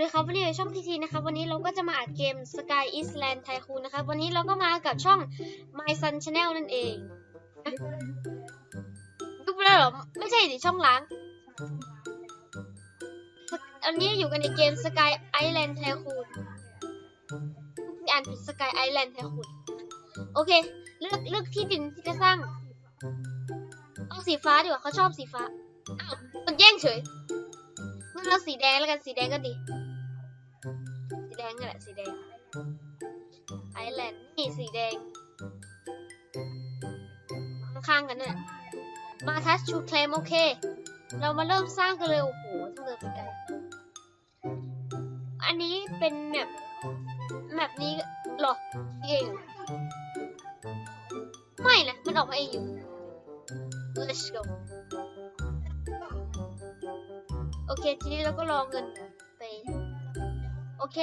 สวัสดีครับวันนี้อยู่ช่องทีทีนะครับวันนี้เราก็จะมาอัดเกม Sky Island Tycoon นะครับวันนี้เราก็มากับช่อง My Sun Channel นั่นเองยุบไปแล้วเหรอไม่ใช่ดิช่องล้างอันนี้อยู่กันในเกม Sky Island Tycoon อ่านผิด Sky Island Tycoon โอเค เลือกเลือกที่ดินที่จะสร้างเอาสีฟ้าดีกว่าเขาชอบสีฟ้าอ้าวมันแย่งเฉยงั้นเราสีแดงแล้วกันสีแดงก็ดี งนี่แหละสีแดง ไอแลนด์นี่สีแดง ข้างๆกันเนี่ยมาทัชชูเคลมโอเค เรามาเริ่มสร้างกันเลย โอ้โหต้งเดินไปไกลอันนี้เป็นแบบแบบนี้หรอเองไม่นะมันออกมาเองอยู่ let's go โอเค ทีนี้เราก็รอเงินไป โอเค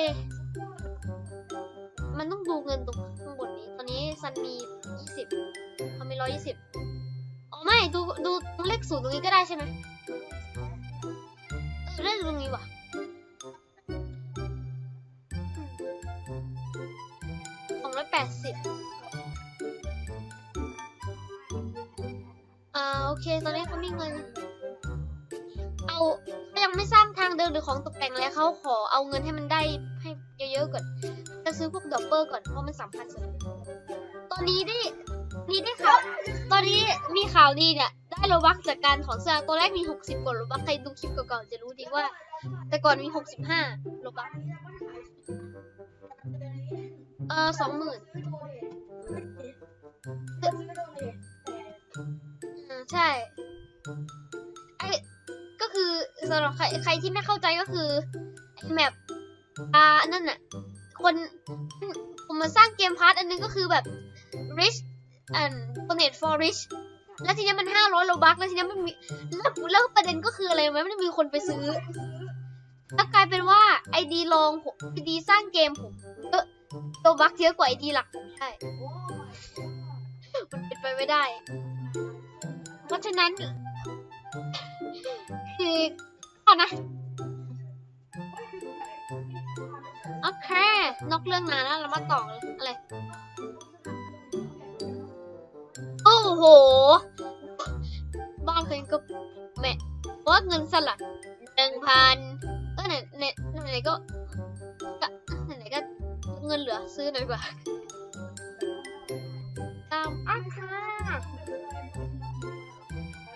มันต้องดูเงินตรงข้างบนนี้ ตอนนี้ซันมี20เขามี120อ๋อไม่ดูดูเลขศูนย์ตรงนี้ก็ได้ใช่ไหมเออเลขตรงนี้ว่ะสองร้อยแปดสิบอ่าโอเค ตอนนี้เขามีเงิน เอาเขายังไม่สร้างทางเดินหรือของตกแต่งแล้วเขาขอเอาเงินให้มันได้ให้เยอะๆก่อน ซื้อพวกดอปเปอร์ก่อนเพราะมันสำคัญสุดตอนนี้ได้นี่ได้ข่าวตอนนี้มีข่าวดีเนี่ย ได้โลบักจากการถอนเสื้อตัวแรกมี 60 กว่าโลบักใครดูคลิปเก่าๆจะรู้ดีว่า แต่ก่อนมี 65โลบักเออสองหมื่นอืมใช่ไอก็คือสำหรับใครใครที่ไม่เข้าใจก็คือไอแมปอ่าอันนั่นน่ะ คนผมมาสร้างเกมพาร์ทอันนึงก็คือแบบ rich and donate for rich แล้วทีนี้มันห้าร้อยโลบักแล้วทีนี้มันมีแล้วแล้วประเด็นก็คืออะไรไหมมันมีคนไปซื้อ แล้วกลายเป็นว่าไอดีลองไอดีสร้างเกมผมเออโลบักเยอะกว่าไอดีหลักผมใช่มันเป็นไปไม่ได้ เพราะฉะนั้น คือก่อนนะ โอเค นอกเรื่องนานแล้วเรามาต่อเลยอะไร โอ้โห บ้านเคยก็แม่ว่าเงินสลัดหนึ่งพันก็ไหนไหนไหนก็ไหนก็เงินเหลือซื้อหน่อยกว่าตามอะค่ะ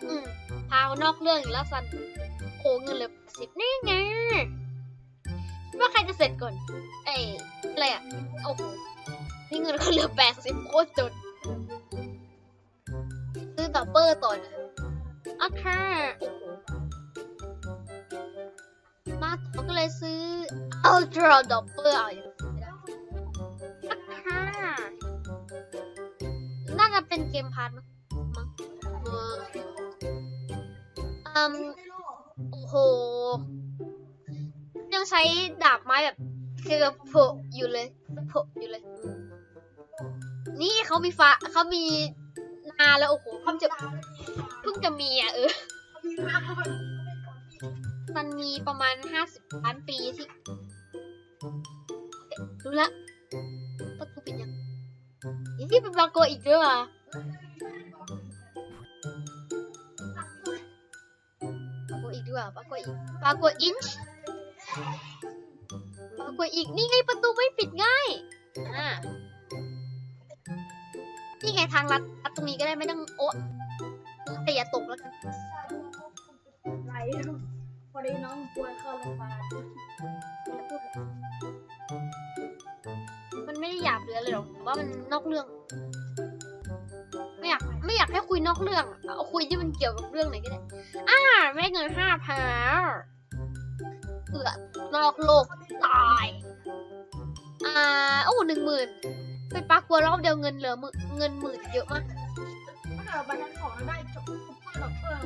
อืมพานอกเรื่องอีกแล้วสันโอ้เงินเหลือสิบนี่ไง ว่าใครจะเสร็จก่อนเอ้ยอะไรอะโอ้โหนี่เงินเขาเหลือแปดสิบโคตรจนซื้อดับเบิลต่อนะโอเคมาต่อก็เลยซื้อ Ultra Doppler เอาอย่างนี้ไม่ได้โอเคน่าจะเป็นเกมพาร์ทมั้งมั้งเอออืมโอ้โห ยังใช้ดาบไม้แบบคือแบบโผล่อยู่เลยโผล่อยู่เลย นี่เขามีฟ้าเขามีนาแล้วโอ้โหเพิ่งจะเพิ่งจะมีอะเออมันมีประมาณห้าสิบล้านปีที่รู้ละประตูปิดยังยังที่เป็นบางโกอีกด้วยอะปากฏอีกด้วยอะปากฏอีกปากฏอินช์ ปรากฏอีกนี่ไงประตูไม่ปิดง่ายอ่านี่ไงทางลัดลัดตรงนี้ก็ได้ไม่ต้องโอ๊ะแต่อย่าตกแล้วกันไหลพอดีน้องป่วยเข้าโรงพยาบาลอย่าพูดเลยมันไม่ได้หยาบหรืออะไรหรอกแต่ว่ามันนอกเรื่อง ไม่อยากไม่อยากให้คุยนอกเรื่องอะเอาคุยที่มันเกี่ยวกับเรื่องไหนก็ได้อ่าไม่ได้เงินห้าพัน เอือนอกโลกตาย อ่าโอ้หนึ่งหมื่นไปปักกลัวรอบเดียวเงินเหลือหมื่นเงินหมื่นเยอะมากถ้าเราบรรทัดของเราได้จบทุกข้อดอกเพิ่ม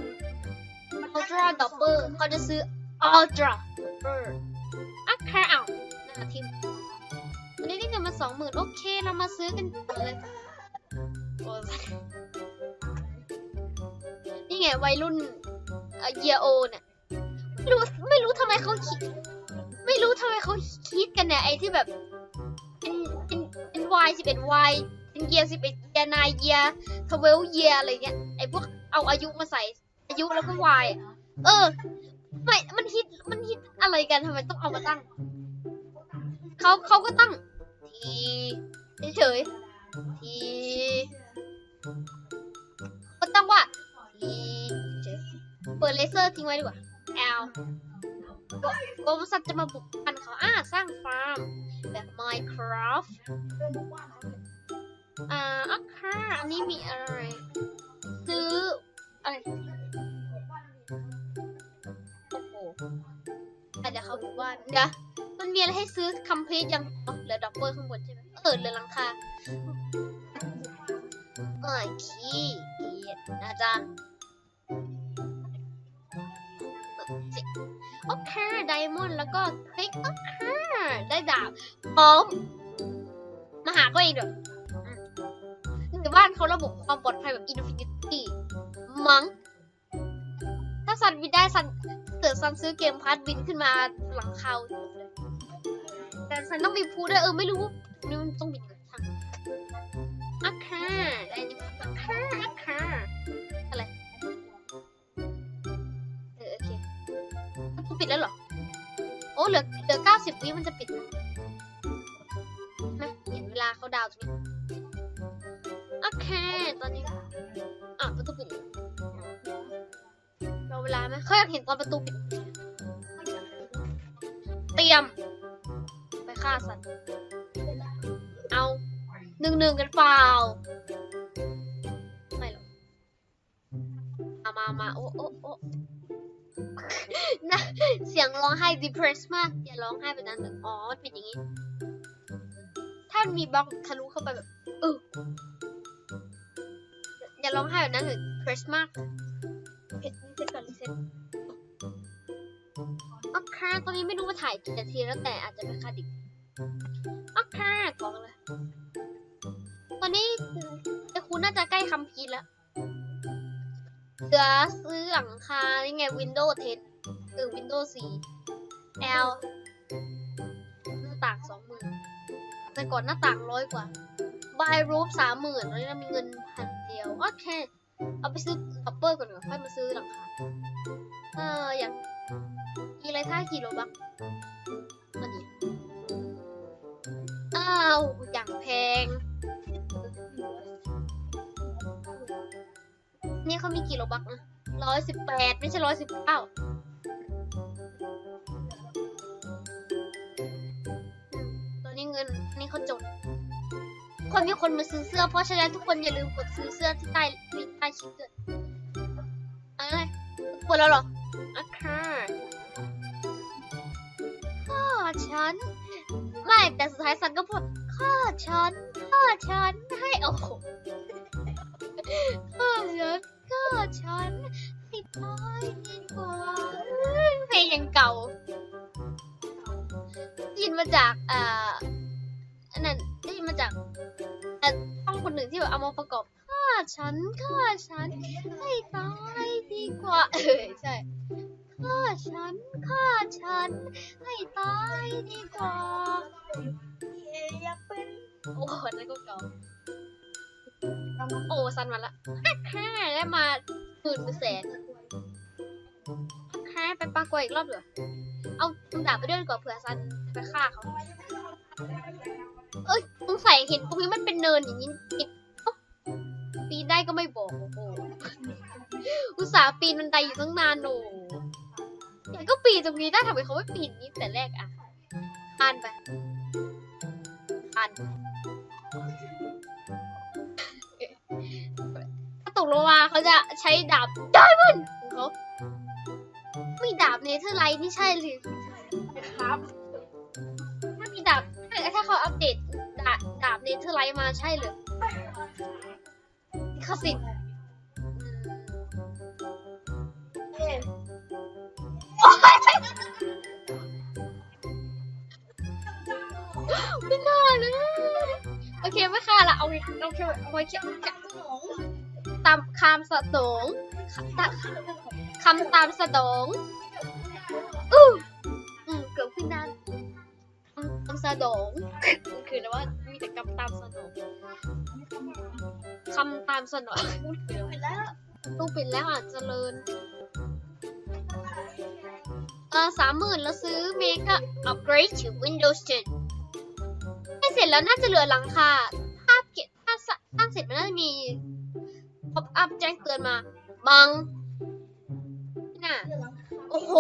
Ultra Doppler เขาจะซื้อ Ultra Doppler อะแค่เอาหน้าทิมอันนี้ได้เงินมาสองหมื่นโอเคเรามาซื้อกันต่อเลยโอ้ยนี่ไงวัยรุ่นเอ่อ year old เนี่ยไม่ รู้ไม่รู้ทำไมเขาคิด ไม่รู้ทำไมเขาคิดกันเนี่ยไอ้ที่แบบเป็นเป็นเป็น Y สิบเอ็ด Y เป็นเยียสิบเอ็ดเยียนายเยียทเวลเยียอะไรเงี้ยไอ้พวกเอาอายุมาใส่อายุแล้วก็ Y เออไม่มันฮิตมันฮิตอะไรกันทำไมต้องเอามาตั้งเขาเขาก็ตั้งทีเฉยทีก็ตั้งว่าทีเฉยเปิดเลเซอร์ทิ้งไว้ดีกว่า L กรมสัตว์จะมาบุกพันเขาอ่าสร้างฟาร์ม แบบ Minecraft เดินบุกบ้านเขาเลยอ่าอะค่ะอันนี้มีอะไร ซื้อ อะไรโอ้โหอ่เดี๋ยวเขาบอกว่าเดี๋ยวมันมีอะไรให้ซื้อ complete ยังอ๋อเหลือดอกเบอร์ข้างบนใช่ไหมเออเหลือหลังคาเอ้ยขี้เกียจนะจ๊ะ โอเคไดมอนด์แล้วก็คลิกโอเคได้ดาบพร้อมมาหาก็เองเดี๋ยวอืมในบ้านเขาระบบความปลอดภัยแบบ Infinity มั้งถ้าซันบินได้ซันเกิดซันซื้อเกมพาร์ทบินขึ้นมาหลังเขาแต่ซันต้องมีพูด้วยเออไม่รู้ว่านี่มันต้องบิน สิบวิมันจะปิดนะนะเห็นเวลาเขาดาวตรงนี้โอเค ตอนนี้อะประตูปิดรอเวลาไหมเขาอยากเห็นตอนประตูปิด เตรียม ไปฆ่าสัตว์ เอาหนึ่งหนึ่งกันเปล่าไม่หรอกมามามาโอ้โอ้โอ้ นะเสียงร้องไห้ depressed มาก อย่าร้องไห้แบบนั้นเลยอ๋อมันปิดอย่างนี้ ถ้ามันมีบล็อกทะลุเข้าไปแบบเอออย่าร้องไห้แบบนั้นเลย depressed มากเพ็ดรีเซ็ตก่อนรีเซ็ตโอเคตอนนี้ไม่รู้ว่าถ่ายกี่นาทีแล้วแต่อาจจะไม่คาดอีกโอเคบอกเลย ตอนนี้ไอ้คุณน่าจะใกล้คัมภีแล้ว เหลือซื้อหลังคา นี่ไง Windows 10เออ Windows 4 L หน้าต่างสองหมื่นแต่ก่อนหน้าต่างร้อยกว่า Buy Roof สามหมื่นตอนนี้เรามีเงินพันเดียว โอเค เอาไปซื้อดับเบิลก่อนเดี๋ยวค่อยมาซื้อหลังคา เอออย่างกี่ไรท่ากี่โลบักอันนี้อ้าว อย่างแพง เขามีกี่โลบักนะร้อยสิบแปดไม่ใช่ร้อยสิบเก้าตอนนี้เงินนี่เขาจด คนมีคนมาซื้อเสื้อ เพราะฉะนั้นทุกคนอย่าลืมกดซื้อเสื้อที่ใต้ลิงก์ใต้คลิปด้วยอะไรกดแล้วหรออะค่ะข้าฉัน ไม่แต่สุดท้ายซันก็พูดข้าฉันข้าฉันให้โอ้โหข้าฉัน ข้าฉันให้ตายดีกว่าเพลงยังเก่าได้ยินมาจากอ่าอันนั้นได้ยินมาจากเอ่อช่องคนหนึ่งที่แบบเอามาประกอบฆ่าฉันฆ่าฉันให้ตายดีกว่า เออใช่ฆ่าฉันฆ่าฉัน ให้ตายดีกว่าเออยากเป็นโอ้โหนั่นก็ ซันมาละแค่ได้มาหมื่นเป็นแสนแค่ไปปลากวยอีกรอบเหรอ เอามึงดาบไปด้วยดีกว่าเผื่อซันไปฆ่าเขา เอ้ยสงสัยเห็นตรงนี้มันเป็นเนินอย่างนี้ปีนได้ก็ไม่บอกโอ้โหอุตส่าห์ปีนบันไดอยู่ตั้งนานโอ้ยก็ปีนตรงนี้ได้ทำไมเขาไม่ปีนนี้แต่แรกอะคานไปคาน ลงมาเขาจะใช้ดาบไดมอนด์ของเขามีดาบเนเธอร์ไลท์นี่ใช่เลยครับถ้ามีดาบถ้าถ้าเขาอัปเดตดาบดาบเนเธอร์ไลท์มาใช่เลยคาสิทธิ์เอ๊ะไม่น่าเลยโอเคไม่ค่าละเอาเอาแค่เอาไว้แค่ ตามคำสะสงคำตามสะดงอู้อืมเกือบขึ้นได้นองคือแต่ว่ามีแต่คำตามสนองคำตามสนองไปแล้วตู้ปิดแล้วอะเจริญเออสามหมื่นแล้วซื้อเมกะ upgrade ถึง Windows 10ให้เสร็จแล้วน่าจะเหลือหลังคาถ้าเก็บถ้าสร้างเสร็จมันน่าจะมี pop up แจ้งเตือนมา บังน่ะโอ้โห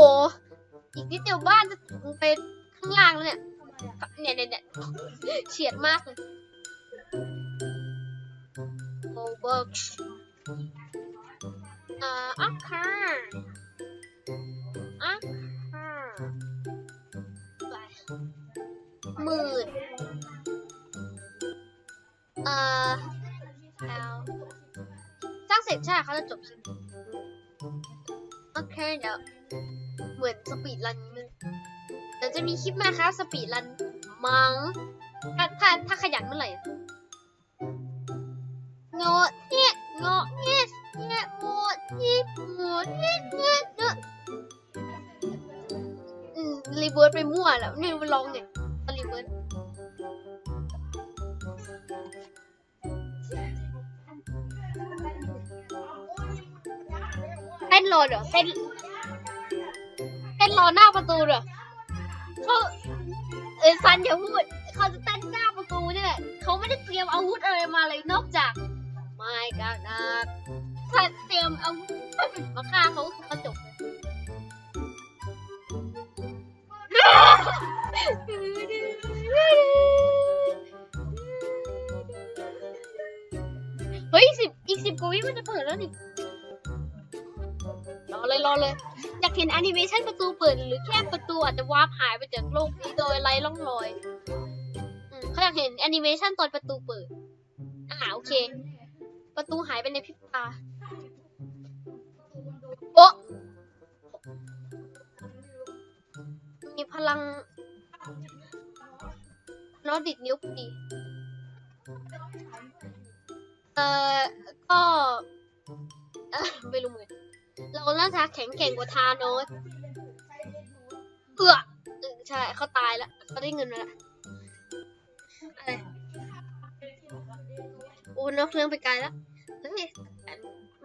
อีกนิดเดียวบ้านจะถึงไปข้างล่างแล้วเนี่ย เนี่ยเนี่ยเนี่ยเฉียดมากเลยโอเบิร์กอ่าอัคคาอัคคาไปหมื่นเอ่อเอาสร้าง เสร็จใช่ไหมเขาจะจบใช่ไหมโอเคเดี๋ยวเหมือนสปีดรันนิดนึงเดี๋ยวจะมีคลิปมาครับสปีดรันมัง้งถ้าถ้าถ้าขยันเมื่อไหร่อะโงอเนี่ยโงอเนี่ยเนี่ยโงอเนี่ยโงอเนี่ยเนี่ยเนี่ยอืมรีเวิร์สไปมั่วแล้วนี่มันร้องไงตอนรีเวิร์ส นรอเดี๋ยวเต้นเต้นรอหน้าประตูเดี๋ยวเขาเออซันอย่าพูดเขาจะเต้นหน้าประตูเนี่ยเขาไม่ได้เตรียมอาวุธอะไรมาเลยนอกจากไม่กันนะถ้าเตรียมอาวุธมาฆ่าเขาก็จบเลยเฮ้ยสิบอีกสิบกว่าวิมันจะเปิดแล้วนี่ เรอเลย อยากเห็นแอนิเมชันประตูเปิด หรือแค่ประตูอาจจะวาร์ปหายไปจากโลกนี้โดยไร้ร่องรอยอืมเขาอยากเห็นแอนิเมชันตอนประตูเปิด อ่าโอเค ประตูหายไปในพริบตาโอะมีพลังนอดิดนิ้วพอดีเอ่อ เราน่าแข็งแกร่งกว่าทานอสเอือเออใช่เขาตายแล้วเขาได้เงินมาแล้วอะไรโอ้นอกเรื่องไปไกลแล้วเฮ้ย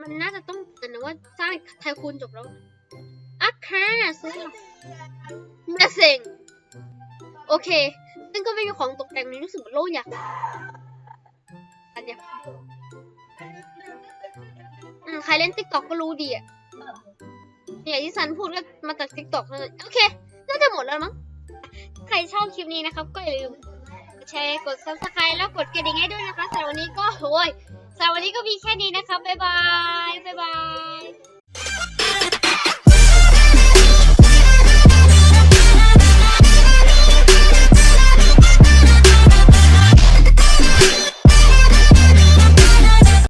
มันน่าจะต้องแต่นะว่าสร้างไทคูนจบแล้วอะค่ะซื้อมาเซ็งโอเคซึ่งก็ไม่มีของตกแต่งนี้รู้สึกเหมือนโลกอยากอันเนี้ยอืมใครเล่นติ๊กต็อกก็รู้ดีอะ อย่างที่ซันพูดก็มาจากติ๊กตอกกันแหลยโอเค น่าจะหมดแล้วมั้ง ใครชอบคลิปนี้นะครับ ก็อย่าลืมแชร์ กด subscribe แล้วกดกระดิ่งให้ด้วยนะคะสำหรับวันนี้ก็โอ้ยสำหรับวันนี้ก็มีแค่นี้นะครับบ๊ายบายบ๊ายบาย